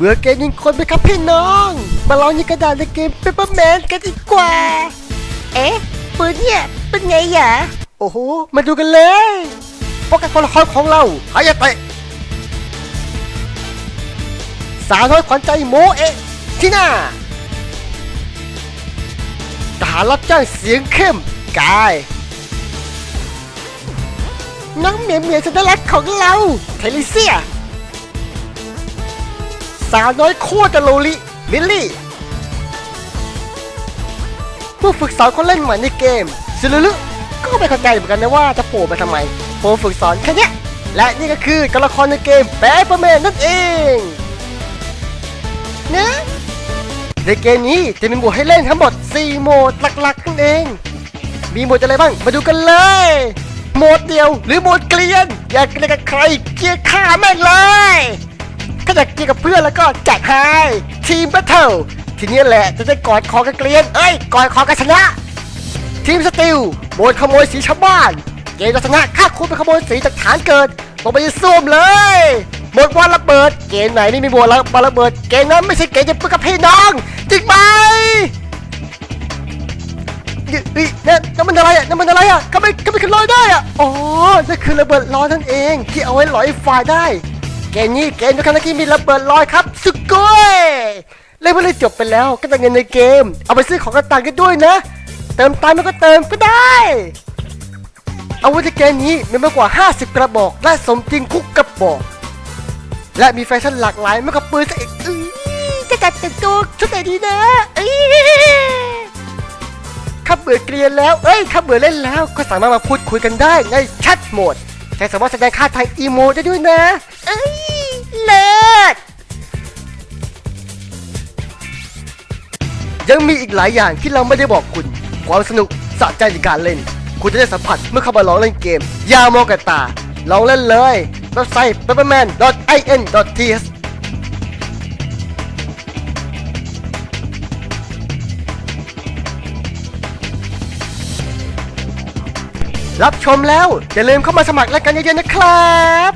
เบื่อเกมยิงคนไหมครับพี่น้อง มาลองยิงกระดาษในเกมเปเปอร์แมนกันดีกว่า เอ๊ะปืนเนี่ยเป็นไงหยะโอ้โห มาดูกันเลยพวกกันคนละครของเราหายาเตะสาวน้อยขวัญใจโมเอะที่หน้าทหารรับจ้างเสียงเข้มกายน้องเหมียวเหมียวสัญลักษณ์ของเราเทลิเซีย สาวน้อยโคตรโลลิมิลลี่ ผู้ฝึกสอนคนเล่นใหม่ในเกมซิลุลุก็ไม่เข้าใจเหมือนกันนะว่าจะโผล่มาทำไมผมฝึกสอนแค่นี้และนี่ก็คือตัวละครในเกมแบทแมนนั่นเองนะในเกมนี้จะมีโหมดให้เล่นทั้งหมด 4 โหมดหลักๆนั่นเอง มีโหมดอะไรบ้าง มาดูกันเลย โหมดเดียวหรือโหมดเกลียน อยากเลียนกับใครเกลียร์ฆ่าแม่งเลย ถ้าอยากเกลียร์กับเพื่อนแล้วก็จัดให้ทีมแบทเทิลทีนี้แหละจะได้กอดคอกันเกลียนเอ้ยกอดคอกันชนะ ทีมสติลโมดขโมยสีชาวบ้านเกมจะชนะฆ่าคุณไปขโมยสีจากฐานเกิดลงไปซ่วมเลยหมดวันระเบิด เกมไหนไม่มีโหมดวันระเบิด เกมนั้นไม่ใช่เกมจะเพื่อกับพี่น้องจริงไหมเฮ้ยนั่นนั่นมันอะไรอะนั่นมันอะไรอะก็ไม่ก็ไม่ขึ้นลอยได้อะอ๋อนั่นคือระเบิดลอยนั่นเอง ที่เอาไว้ลอยไฟได้ เกมนี้เกมทุกครั้งที่มีระเบิดลอยครับ สุดก้อยเล่นเพื่อเล่นจบไปแล้วก็แต่เงินในเกม เอาไปซื้อของต่างๆกันด้วยนะ เติมตามแล้วก็เติมก็ได้อาวุธในเกมนี้มีมากกว่า 50 กระบอก และสมจริงคุกกระบอก และมีแฟชั่นหลากหลายมากกว่าปืนซะอีกอื้อจะจัดแต่งตัวชุดไหนดีนะข้าเบื่อเกลียนแล้ว เอ้ยข้าเบื่อเล่นแล้ว ก็สามารถมาพูดคุยกันได้ในแชทโหมดแต่สามารถแสดงค่าทางอีโมได้ด้วยนะ เอ้ย เลิศ ยังมีอีกหลายอย่างที่เราไม่ได้บอกคุณ ความสนุกสะใจในการเล่น คุณจะได้สัมผัสเมื่อเข้ามาลองเล่นเกม ยามองกับตา ลองเล่นเลยเว็บไซต์ pepperman.in.th รับชมแล้ว อย่าลืมเข้ามาสมัครรายการเยอะๆนะครับ